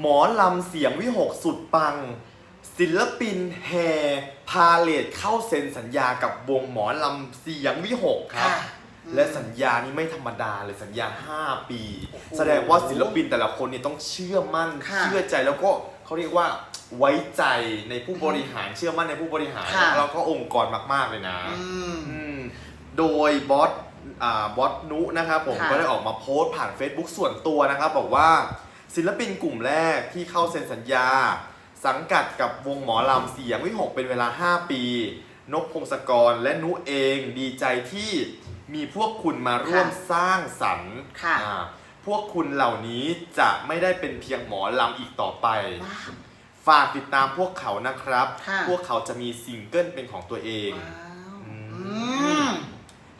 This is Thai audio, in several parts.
หมอลำเสียงวิหกสุดปัง ศิลปินแห่พาเลทเข้าเซ็นสัญญากับวงหมอลำเสียงวิหกครับ ค่ะและสัญญานี้ไม่ธรรมดาเลยสัญญา 5 ปี โอ้โหแสดงว่าศิลปินแต่ละคนเนี่ยต้องเชื่อมั่น ค่ะ เชื่อใจแล้วก็เขาเรียกว่าไว้ใจในผู้บริหารเชื่อมั่นในผู้บริหาร ค่ะ แล้วก็องค์กรมาก ๆ เลยนะ อืม อืมโดยบอสอ่าบอสนุนะครับผมค่ะก็ได้ออกมาโพสต์ผ่าน Facebook ส่วนตัวนะครับ บอกว่า ศิลปินกลุ่มแรกที่เข้าเซ็นสัญญา สังกัดกับวงหมอลำเสียงวิหกเป็นเวลา 5 ปี นกพงศกรและนุเองดีใจที่มีพวกคุณมาร่วมสร้างสรรค์ค่ะอ่าพวกคุณเหล่านี้จะไม่ได้เป็นเพียงหมอลำอีกต่อไป ว้าว ฝากติดตามพวกเขานะครับ ค่ะ พวกเขาจะมีซิงเกิลเป็นของตัวเอง ว้าวอือืม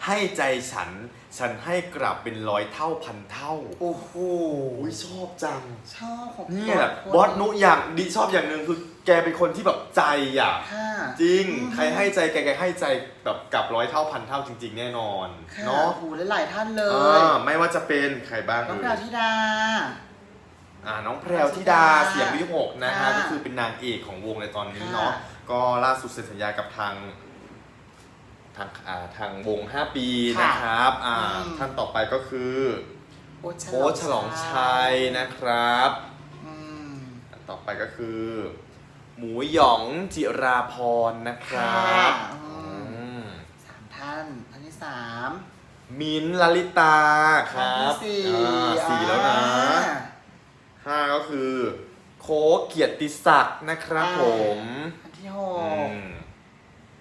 ให้ใจฉัน ฉันให้กลับเป็นร้อยเท่าพันเท่า โอ้โหอุ้ยชอบจัง ชอบของเนี่ยแหละคนบอสนุอย่างดีชอบอย่างหนึ่งคือแกเป็นคนที่แบบใจอะ ค่ะ จริง อืม ใครให้ใจแกแกให้ใจแบบกลับร้อยเท่าพันเท่าจริง ๆ แน่นอนค่ะเนาะโอ้โหหลายๆท่านเลอ่ายไม่ว่าจะเป็นใครบ้างน้องเอ่ดาวยธิดา อ่าน้องแพรวธิดาเสียงวิหกนะฮะค่ะก็คือเป็นนางเอกของวงในตอนนี้ค่ะเนาะก็ล่าสุดเซ็นสัญญากับทาง ทางอ่าทางวง 5 ปีค่ะนะครับอ่าอืม ท่านต่อไปก็คือโอ๊ตโอ๊ตฉลองชัยนะครับอืมอันต่อไปก็คือ หมูหยองจิราพรนะครับค่ะอืม อืมสามท่านท่านที่สาม มิ้นท์ลลิตาคท่านรัที่บสี่อ่าสี่แล้วนะ อ่า ห้าก็คือ โคกเกียรติศักดิ์นะครับอ่าผมท่านที่หอืกมห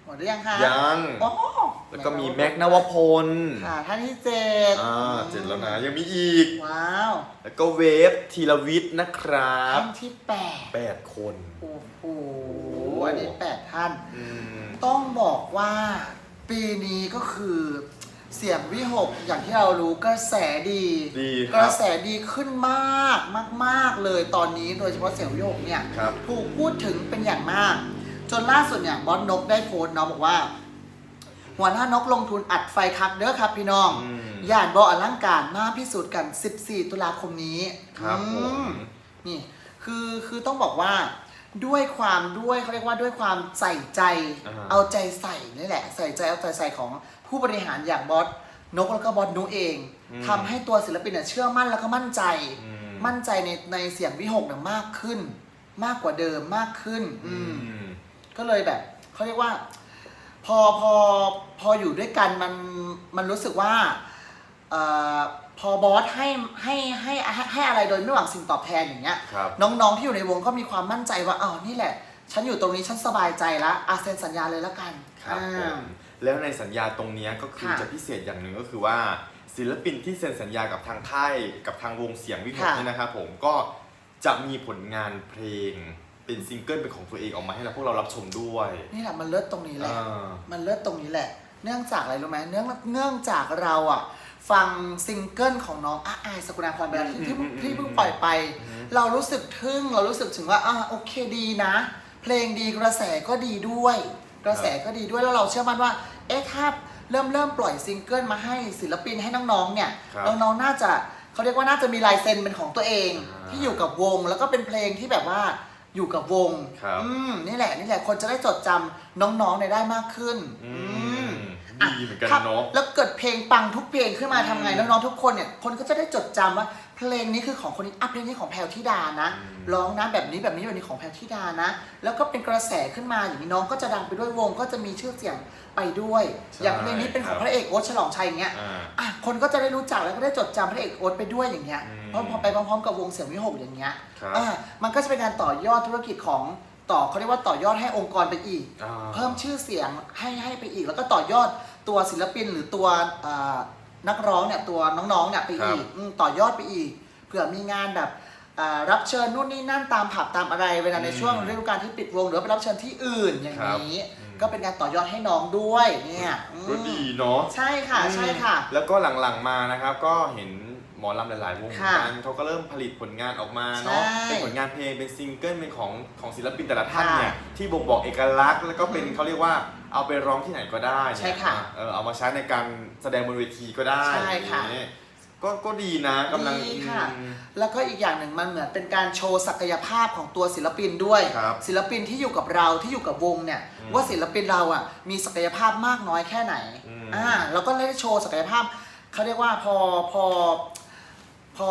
มดหรือยังคะยัง โอ้แล้วก็มีแม็กนวพลค่ะท่านที่เจ็ดอ่าเจ็ดแล้วนะยังมีอีก ว้าว แล้วก็เวฟธีรวิทย์นะครับท่านที่แปดแปดคนโอ้โหอันนี้แปดท่าน อืมต้องบอกว่าปีนี้ก็คือเสียงวิหกอย่างที่เรารู้กระแสดี ดีคกรัระบ แสดีขึ้นมากมาก ๆ เลยตอนนี้โดยเฉพาะเสียงวิหกเนี่ย ครับ ถูกพูดถึงเป็นอย่างมาก จนล่าสุดเนี่ยบอสนกได้โพสต์เนาะบอกว่า หัวหน้านกลงทุนอัดไฟคักเด้อครับพี่น้องอืมย่านบออลังการมาพิสูจน์กัน 14 ตุลาคมนี้ครับผอืมนี่คือคือต้องบอกว่าด้วยความด้วยเขาเรียกว่าด้วยความใส่ใจ อ่าเอาใจใส่นี่แหละ ใส่ใจเอาใจใส่ของผู้บริหารอย่างบอสนกแล้วก็บอสนุเองทำให้ตัวศิลปินเนี่ยเชื่อมั่นแล้วก็มั่นใจ อืมมั่นใจในในเสียงวิหกเนี่ยมากขึ้น มากกว่าเดิมมากขึ้น อือืม ม ก็เลยแบบเขาเรียกว่า พอพอพออยู่ด้วยกันมันมันรู้สึกว่าเอ่อพอบอสให้ให้ให้ให้ให้อะไรโดยไม่หวังสิ่งตอบแทนอย่างเงี้ยครับน้องๆที่อยู่ในวงก็มีความมั่นใจว่าอ้าวนี่แหละ ฉันอยู่ตรงนี้ฉันสบายใจละอาเซ็นสัญญาเลยละกันครับผอ่ามแล้วในสัญญาตรงเนี้ยก็คือค่ะจะพิเศษอย่างหนึ่งก็คือว่า ศิลปินที่เซ็นสัญญากับทางค่ายกับทางวงเสียงวิหกค่ะเนี่ยนะครับผมก็จะมีผลงานเพลง เป็นซิงเกิลเป็นของตัวเองออกมาให้เราพวกเรารับชมด้วยนี่แหละมันเลิศตรงนี้แหละ อ่า มันเลิศตรงนี้แหละ เนื่องจากอะไรรู้ไหมเนื่องเนื่องจากเราอะ ฟังซิงเกิลของน้องอาอายสกุณาพรไปแล้วที่ที่เพิ่งที่เพิ่งปล่อยไป เรารู้สึกทึ่ง เรารู้สึกถึงว่าอ่าโอเคดีนะ เพลงดีกระแสก็ดีด้วย กระแสก็ดีด้วยแล้วเราเชื่อมั่นว่า เอ๊ะถ้าเริ่มเริ่มปล่อยซิงเกิลมาให้ศิลปินให้น้องๆเนี่ยครับน้องๆน่าจะเขาเรียกว่าน่าจะมีลายเซ็นเป็นของตัวเอง อ่า ที่อยู่กับวง แล้วก็เป็นเพลงที่แบบว่า อยู่กับวงครับอืมนี่แหละนี่แหละคนจะได้จดจำน้องๆเนี่ยได้มากขึ้นอือืมมดีเหมือนกันครับเนาะ แล้วเกิดเพลงปังทุกเพลงขึ้นมาอืมทำไงน้องๆทุกคนเนี่ยคนก็จะได้จดจำว่า เพลงนี้คือของคนนี้อะเพลงนี้ของแพลวธิดานะอืม ร้องนะแบบนี้แบบนี้แบบนี้ของแพลวธิดานะ แล้วก็เป็นกระแสขึ้นมาอย่างนี้น้องก็จะดังไปด้วยวงก็จะมีชื่อเสียงไปด้วย อย่างเพลงนี้เป็นของพระเอกโอ๊ตฉลองชัยอย่างเงี้ย อ่า อะ คนก็จะได้รู้จักแล้วก็ได้จดจำพระเอกโอ๊ตไปด้วยอย่างเงี้ยอืมพร้อมพอไปพร้อมๆกับวงเสียงวิหกอย่างเงี้ยครับ อะมันก็จะเป็นการต่อยอดธุรกิจของต่อเขาเรียกว่าต่อยอดให้องค์กรไปอีก อ่า เพิ่มชื่อเสียงให้ให้ไปอีก แล้วก็ต่อยอดตัวศิลปินหรือตัวเอ่อนักร้องเนี่ยตัวน้องๆเนี่ยไปอีกอืมต่อยอดไปอีกเผื่อมีงานแบบเอ่อรับเชิญนู่นนี่นั่นตามผับตามอะไรเวลาในอืมช่วงฤดูกาลที่ปิดวงหรือว่าไปรับเชิญที่อื่นอย่างครับนี้อืม ก็เป็นการต่อยอดให้น้องด้วยเนี่ยอืมก็ดีเนาะใช่ค่ะ ใช่ค่ะแล้วก็หลังๆมานะครับ ก็เห็นหมอลำหลายๆวงเหมือนค่ะกันเขาก็เริ่มผลิตผลงานออกมาเนาะ ใช่เป็นผลงานเพลง เป็นซิงเกิล เป็นของของศิลปินแต่ละท่านค่ะเนี่ย ที่บ่งบอกเอกลักษณ์ แล้วก็เป็นอืมเขาเรียกว่าเอาไปร้องที่ไหนก็ได้เนี่ยใช่ค่ะเออเอามาใช้ในการแสดงบนเวทีก็ได้ใช่ค่ะ อย่างนี้ ก็ก็ดีนะกำลังดีค่ะ อืม แล้วก็อีกอย่างหนึ่งมันเหมือนเป็นการโชว์ศักยภาพของตัวศิลปินด้วย ครับศิลปินที่อยู่กับเราที่อยู่กับวงเนี่ยอืมว่าศิลปินเราอะมีศักยภาพมากน้อยแค่ไหนอืม อ่าเราก็ได้โชว์ศักยภาพเขาเรียกว่าพอพอพอ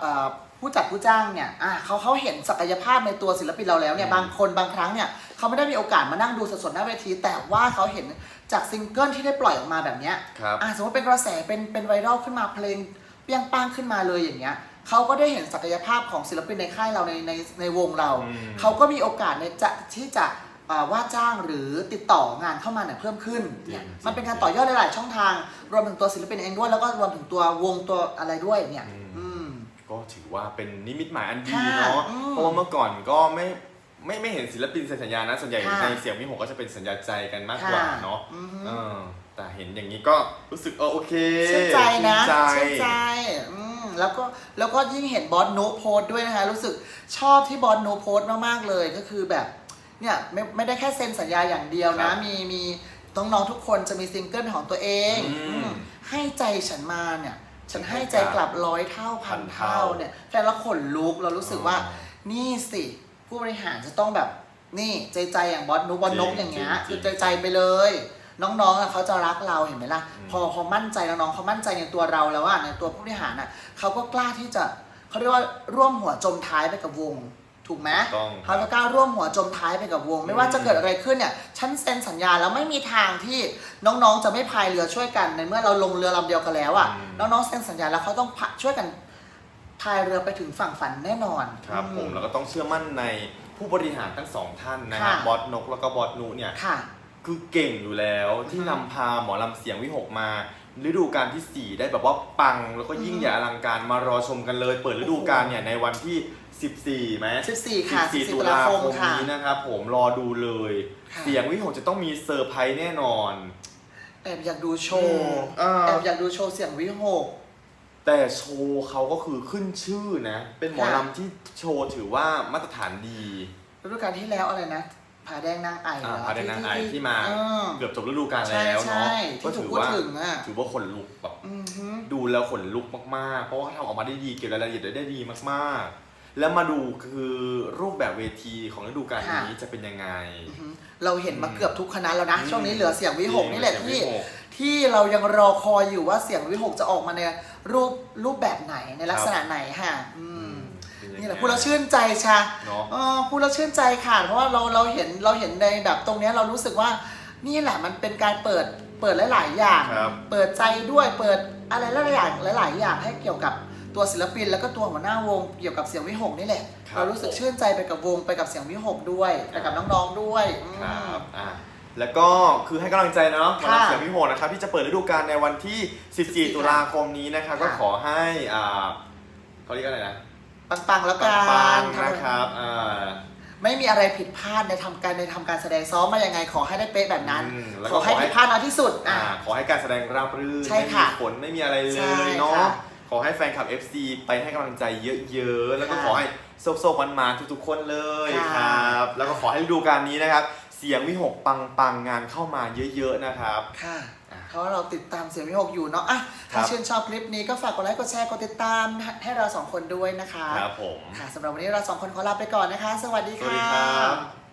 เอ่อ ผู้จัดผู้จ้างเนี่ยอ่าเขาเขาเห็นศักยภาพในตัวศิลปินเราแล้วเนี่ย บางคนบางครั้งเนี่ยเขาไม่ได้มีโอกาสมานั่งดูสดๆหน้าเวที แต่ว่าเขาเห็นจากซิงเกิลที่ได้ปล่อยออกมาแบบเนี้ยครับ อะสมมติเป็นกระแสเป็นเป็นไวรัลขึ้นมาเพลงเปรี้ยงป้างขึ้นมาเลยอย่างเงี้ยเขาก็ได้เห็นศักยภาพของศิลปินในค่ายเราในในในวงเรา อืม เขาก็มีโอกาสในจะที่จะอ่าว่าจ้างหรือติดต่องานเข้ามาเนี่ยเพิ่มขึ้นเนี่ยจริง มันเป็นการต่อยอดหลายๆช่องทาง รวมถึงตัวศิลปินเองด้วยแล้วก็รวมถึงตัววงตัวอะไรด้วยเนี่ย อืมอืม ก็ถือว่าเป็นนิมิตหมายอันดีค่ะเนาะอืมเพราะว่าเมื่อก่อนก็ไม่ไม่ไม่เห็นศิลปินเซ็นสัญญานะส่วนใหญ่ค่ะ ในเสียงวิหกก็จะเป็นสัญญาใจกันมากกว่าค่ะเนาะอือฮึเออแต่เห็นอย่างนี้ก็รู้สึกเออโอเคชื่นใจนะชื่ชื่นนใจใจอืมแล้วก็แล้วก็ยิ่งเห็นบอสโนตโพสต์ด้วยนะคะ รู้สึกชอบที่บอสโนตโพสต์มากๆเลยก็คือแบบเนี่ยไม่ไม่ได้แค่เซ็นสัญญาอย่างเดียวนะมีมีน้องๆทุกคนจะมีซิงเกิลของตัวเองอืม อืมให้ใจฉันมาเนี่ย ฉันให้ใจกลับร้อยเท่าพันพันเท่าเท่าเนี่ยแฟนละขนลุกเรารู้สึกว่าอ๋อนี่สิผู้บริหารจะต้องแบบนี่ใจใจอย่างบอสนุบอสนกจริงอย่างเงี้ยจริงคือใจใจไปเลย น้องๆอะเขาจะรักเราเห็นไหมล่ะอืมพอพอมั่นใจน้องๆเขามั่นใจในตัวเราแล้วอะในตัวผู้บริหารอะเขาก็กล้าที่จะเขาเรียกว่าร่วมหัวจมท้ายไปกับวง ถูกไหมต้องเขาก็กล้าร่วมหัวจมท้ายไปกับวง ไม่ว่าจะเกิดอะไรขึ้นเนี่ยฉันเซ็นสัญญาแล้วไม่มีทางที่น้องๆจะไม่พายเรือช่วยกันในเมื่อเราลงเรือลำเดียวกันแล้วอะอืม น้องๆเซ็นสัญญาแล้วเขาต้องพะช่วยกันพายเรือไปถึงฝั่งฝันแน่นอนครับผมอืแล้วก็ต้องเชื่อมั่นในผู้บริหารทั้งสองท่านนะครับค่ะ บอสนกแล้วก็บอสนุเนี่ย ค่ะ คือเก่งอยู่แล้วที่อือฮึนำพาหมอลำเสียงวิหกมาฤดูกาลที่ 4 ได้แบบว่าปังแล้วก็ยิ่งอือฮึใหญ่อลังการมารอชมกันเลย เปิดฤดูกาลเนี่ยในวันที่ 14ไหม14 ค่ะ14 14ตุลาคมค่ะ นี้นะครับผมรอดูเลย ค่ะ เสียงวิหกจะต้องมีเซอร์ไพรส์แน่นอน แอบอยากดูโชอืว์มอ่าแอบอยากดูโชว์เสียงวิหก แต่โชว์เขาก็คือขึ้นชื่อนะ เป็นหมอค่ะ ลำที่โชว์ถือว่ามาตรฐานดี ฤดูกาลที่แล้วอะไรนะ ผาแดงนางไอ่เหรอ่าอพาเดนนางไอที่มาเออ เกือบจบฤดูกาลใช่แล้วเนาะใช่ก็ที่ถูถืกอพูดว่าถึงอะถือว่าขนลุกแบบอือฮึดูแล้วขนลุกมากๆ เพราะว่าทำออกมาได้ดีเก็บรายละเอียดได้ดีมากๆ แล้วมาดูคือรูปแบบเวทีของฤดูกาลนี้จะเป็นยังไงอือฮึเราเห็นมาเกือบทุกคณะแล้วนะ อืม ช่วงนี้เหลือเสียงวิหกนี่แหละเสียงที่ วิหกที่เรายังรอคอยอยู่ว่าเสียงวิหกจะออกมาในรูปรูปแบบไหนในลักษณะไหนค่ะอืมเป็ยังไง นี่แหละพูดแล้วชื่นใจชาเนาะเออพูดแล้วชื่นใจค่ะ เพราะว่าเราเราเห็นเราเห็นในแบบตรงเนี้ยเรารู้สึกว่านี่แหละมันเป็นการเปิดเปิดหลาย ๆ อย่าง ครับ เปิดใจด้วยเปิดอะไรหลายๆอย่างหลาย ๆ อย่างให้เกี่ยวกับตัวศิลปิน แล้วก็ตัวหัวหน้าวงเกี่ยวกับเสียงวิหกนี่แหละครับเรารู้สึกชื่นใจไปกับวงไปกับเสียงวิหกด้วยไปกับน้องๆด้วยอืม ครับอะแล้วก็คือให้กำลังใจเนาะหมอลำค่ะเสียงพิโหกนะครับที่จะเปิดฤดูกาลในวันที่ 14 ตุลาคมนี้นะครับ ค่ะ ก็ขอให้อ่าเขาเรียกอะไรนะ ปังๆแล้วกันปังๆทำนะครับอ่า ไม่มีอะไรผิดพลาดในทำการในทำการแสดงซ้อมมายังไงขอให้ได้เป๊ะแบบนั้น อืมแล้วขก็อให้ขอให้ ผิดพลาดน้อยที่สุดอ่า อะขอให้การแสดงราบรื่นใช่ไม่ค่ะมีฝนไม่มีอะไรเลใช่ยเนาะค่ะขอให้แฟนคลับ FC ไปให้กำลังใจเยอะๆ แล้วก็ค่ะขอให้โซกๆมันมาทุกๆคนเลยค่ะ ครับ แล้วก็ขอให้ฤดูกาลนี้นะครับ เสียงวิหกปังๆงานเข้ามาเยอะๆนะครับค่ะ อะ เพราะว่าเราติดตามเสียงวิหกอยู่เนาะอะครัถ้าบชื่นชอบคลิปนี้ก็ฝากกดไลค์กดแชร์กดติดตามให้เราสองคนด้วยนะคะครับผมค่ะสำหรับวันนี้เราสองคนขอลาไปก่อนนะคะ สวัสดีสวัสค่ะดีครับ